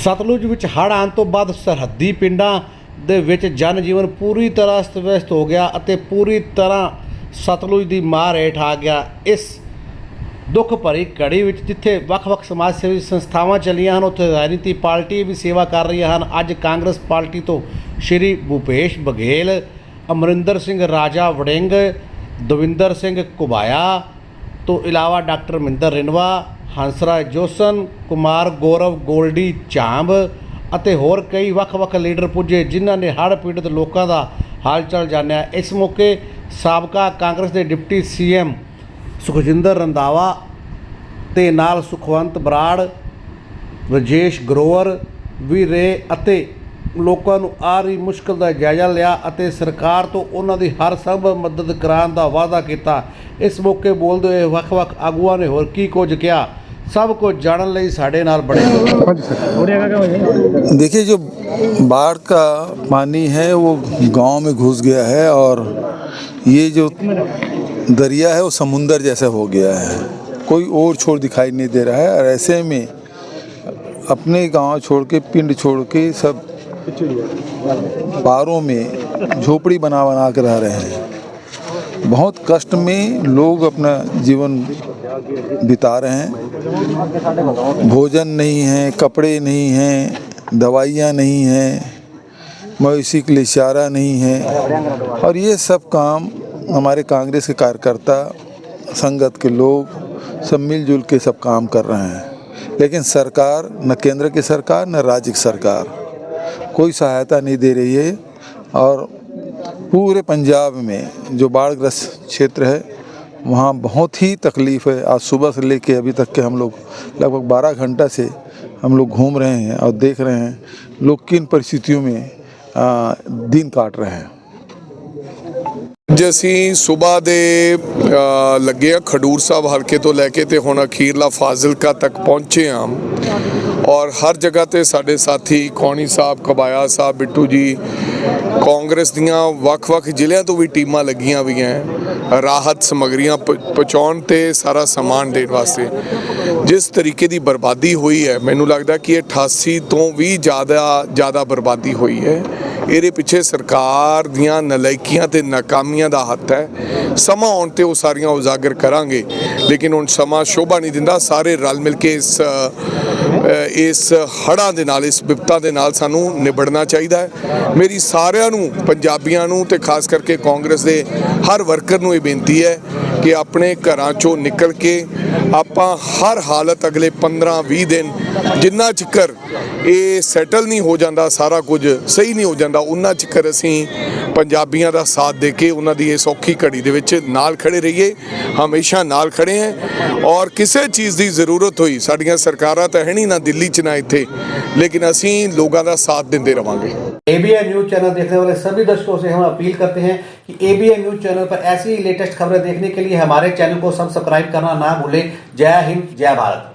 ਸਤਲੁਜ ਵਿੱਚ ਹੜ੍ਹ ਆਉਣ ਤੋਂ ਬਾਅਦ ਸਰਹੱਦੀ ਪਿੰਡਾਂ ਦੇ ਵਿੱਚ ਜਨ ਜੀਵਨ ਪੂਰੀ ਤਰ੍ਹਾਂ ਅਸਤ-ਵਿਅਸਤ ਹੋ ਗਿਆ ਅਤੇ ਪੂਰੀ ਤਰ੍ਹਾਂ ਸਤਲੁਜ ਦੀ ਮਾਰ ਹੇਠ ਆ ਗਿਆ। ਇਸ ਦੁੱਖ ਭਰੀ ਘੜੀ ਵਿੱਚ ਜਿੱਥੇ ਵੱਖ-ਵੱਖ ਸਮਾਜ ਸੇਵੀ ਸੰਸਥਾਵਾਂ ਚੱਲੀਆਂ ਹਨ, ਉੱਥੇ ਰਾਜਨੀਤੀ ਪਾਰਟੀ ਵੀ ਸੇਵਾ ਕਰ ਰਹੀਆਂ ਹਨ। ਅੱਜ ਕਾਂਗਰਸ ਪਾਰਟੀ ਤੋਂ ਸ਼੍ਰੀ ਭੂਪੇਸ਼ ਬਘੇਲ, ਅਮਰਿੰਦਰ ਸਿੰਘ ਰਾਜਾ ਵੜਿੰਗ, ਦਵਿੰਦਰ ਸਿੰਘ ਕੁਬਾਇਆ ਤੋਂ ਇਲਾਵਾ ਡਾਕਟਰ ਮਹਿੰਦਰ ਰਿਨਵਾ ਹੰਸਰਾਜ ਜੋਸਨ, ਕੁਮਾਰ ਗੌਰਵ, ਗੋਲਡੀ ਝਾਂਬ ਅਤੇ ਹੋਰ ਕਈ ਵੱਖ-ਵੱਖ ਲੀਡਰ ਪੁੱਜੇ ਜਿਨ੍ਹਾਂ ਨੇ ਹੜ੍ਹ ਪੀੜਤ ਲੋਕਾਂ ਦਾ ਹਾਲ ਚਾਲ ਜਾਣਿਆ। ਇਸ ਮੌਕੇ ਸਾਬਕਾ ਕਾਂਗਰਸ ਦੇ ਡਿਪਟੀ ਸੀਐਮ ਸੁਖਜਿੰਦਰ ਰੰਦਾਵਾ ਤੇ ਨਾਲ ਸੁਖਵੰਤ ਬਰਾੜ, ਰਜੇਸ਼ ਗਰੋਵਰ ਵੀ ਰਹੇ ਅਤੇ ਲੋਕਾਂ ਨੂੰ ਆ ਰਹੀ ਮੁਸ਼ਕਲ ਦਾ ਜਾਇਜ਼ਾ ਲਿਆ ਅਤੇ ਸਰਕਾਰ ਤੋਂ ਉਹਨਾਂ ਦੀ ਹਰ ਸੰਭਵ ਮਦਦ ਕਰਾਉਣ ਦਾ ਵਾਅਦਾ ਕੀਤਾ। ਇਸ ਮੌਕੇ ਬੋਲਦੇ ਹੋਏ ਵੱਖ-ਵੱਖ ਆਗੂਆਂ ਨੇ ਹੋਰ ਕੀ ਕੁਝ ਕਿਹਾ? ਸਭ ਕੁਝ ਜਾਣਨ ਲਈ ਸਾਡੇ ਨਾਲ ਬਣੇ ਰਹੋ देखिए जो बाढ़ का पानी है वो गांव में घुस गया है और ये जो दरिया है वो समुंदर जैसा हो गया है कोई और छोर दिखाई नहीं दे रहा है और ऐसे में अपने गांव छोड़ के पिंड छोड़ के सब पारों में झोपड़ी बना बना कर रह रहे हैं बहुत कष्ट में लोग अपना जीवन बिता रहे हैं। भोजन नहीं है, कपड़े नहीं हैं, दवाइयाँ नहीं हैं, मवेशी के लिए चारा नहीं है। और ये सब काम हमारे कांग्रेस के कार्यकर्ता, संगत के लोग सब मिलजुल के सब काम कर रहे हैं। लेकिन सरकार न केंद्र की सरकार, न राज्य की सरकार कोई सहायता नहीं दे रही है। और पूरे पंजाब में जो बाढ़ग्रस्त क्षेत्र है वहाँ बहुत ही तकलीफ़ है आज सुबह से लेके अभी तक के हम लोग लगभग 12 घंटा से हम लोग घूम रहे हैं और देख रहे हैं लोग किन परिस्थितियों में आ, दिन काट रहे हैं ਅੱਜ ਅਸੀਂ ਸਵੇਰ ਦੇ ਅ, ਲੱਗੇ ਆ ਖਡੂਰ ਸਾਹਿਬ ਹਲਕੇ ਤੋਂ ਲੈ ਕੇ ਤੇ ਹੁਣ ਅਖੀਰਲਾ ਫਾਜ਼ਿਲਕਾ ਤੱਕ ਪਹੁੰਚੇ ਆ ਔਰ ਹਰ ਜਗ੍ਹਾ ਤੇ ਸਾਡੇ ਸਾਥੀ ਕੌਣੀ ਸਾਹਿਬ ਕਬਾਇਆ ਸਾਹਿਬ, ਬਿੱਟੂ ਜੀ, ਕਾਂਗਰਸ ਦੀਆਂ ਵੱਖ-ਵੱਖ ਜ਼ਿਲ੍ਹਿਆਂ ਤੋਂ ਵੀ ਟੀਮਾਂ ਲੱਗੀਆਂ ਹੋਈਆਂ ਰਾਹਤ ਸਮਗਰੀਆਂ ਪਹੁੰਚਾਉਣ ਤੇ ਸਾਰਾ ਸਮਾਨ ਦੇਣ ਵਾਸਤੇ। ਜਿਸ ਤਰੀਕੇ ਦੀ ਬਰਬਾਦੀ ਹੋਈ ਹੈ, ਮੈਨੂੰ ਲੱਗਦਾ ਕਿ ਇਹ 88 ਤੋਂ ਵੀ ਜ਼ਿਆਦਾ ਜ਼ਿਆਦਾ ਬਰਬਾਦੀ ਹੋਈ ਹੈ। ਇਹਦੇ ਪਿੱਛੇ ਸਰਕਾਰ ਦੀਆਂ ਨਲਾਇਕੀਆਂ ਤੇ ਨਾਕਾਮੀਆਂ ਦਾ ਹੱਥ ਹੈ। ਸਮਾਂ ਆਉਣ ਤੇ ਉਹ ਸਾਰੀਆਂ ਉਜਾਗਰ ਕਰਾਂਗੇ। ਲੇਕਿਨ ਹੁਣ ਸਮਾਂ ਸ਼ੋਭਾ ਨਹੀਂ ਦਿੰਦਾ, ਸਾਰੇ ਰਲ ਮਿਲ ਕੇ ਇਸ ਇਸ ਹੜ੍ਹਾਂ ਦੇ ਨਾਲ, ਇਸ ਵਿਪਤਾ ਦੇ ਨਾਲ ਸਾਨੂੰ ਨਿਬੜਨਾ ਚਾਹੀਦਾ ਹੈ। ਮੇਰੀ ਸਾਰਿਆਂ ਨੂੰ, ਪੰਜਾਬੀਆਂ ਨੂੰ ਤੇ ਖਾਸ ਕਰਕੇ ਕਾਂਗਰਸ ਦੇ ਹਰ ਵਰਕਰ ਨੂੰ ਇਹ ਬੇਨਤੀ ਹੈ ਕਿ ਆਪਣੇ ਘਰਾਂ ਚੋਂ ਨਿਕਲ ਕੇ ਆਪਾਂ ਹਰ ਹਾਲਤ ਅਗਲੇ 15-20 ਦਿਨ ਜਿੰਨਾ ਚਿਕਰ ਇਹ ਸੈਟਲ ਨਹੀਂ ਹੋ ਜਾਂਦਾ, ਸਾਰਾ ਕੁਝ ਸਹੀ ਨਹੀਂ ਹੋ ਜਾਂਦਾ ਉਹਨਾਂ ਚਿਕਰ ਅਸੀਂ ਪੰਜਾਬੀਆਂ ਦਾ ਸਾਥ ਦੇ ਕੇ ਉਹਨਾਂ ਦੀ ਇਸ ਔਖੀ ਘੜੀ ਦੇ ਵਿੱਚ ਨਾਲ ਖੜੇ ਰਹੀਏ ਹਮੇਸ਼ਾ ਨਾਲ ਖੜੇ ਹਾਂ ਔਰ ਕਿਸੇ ਚੀਜ਼ ਦੀ ਜ਼ਰੂਰਤ ਹੋਈ ਸਾਡੀਆਂ ਸਰਕਾਰਾਂ ਤਾਂ ਹੈ ਨਹੀਂ ਨਾ ਦਿੱਲੀ 'ਚ ਨਾ ਇੱਥੇ ਲੇਕਿਨ ਅਸੀਂ ਲੋਕਾਂ ਦਾ ਸਾਥ ਦਿੰਦੇ ਰਵਾਂਗੇ एबीएन न्यूज चैनल देखने वाले सभी दर्शकों से हम अपील करते हैं कि एबीएन न्यूज चैनल पर ऐसी ही लेटेस्ट खबरें देखने के लिए हमारे चैनल को सब्सक्राइब करना ना भूलें जय हिंद जय भारत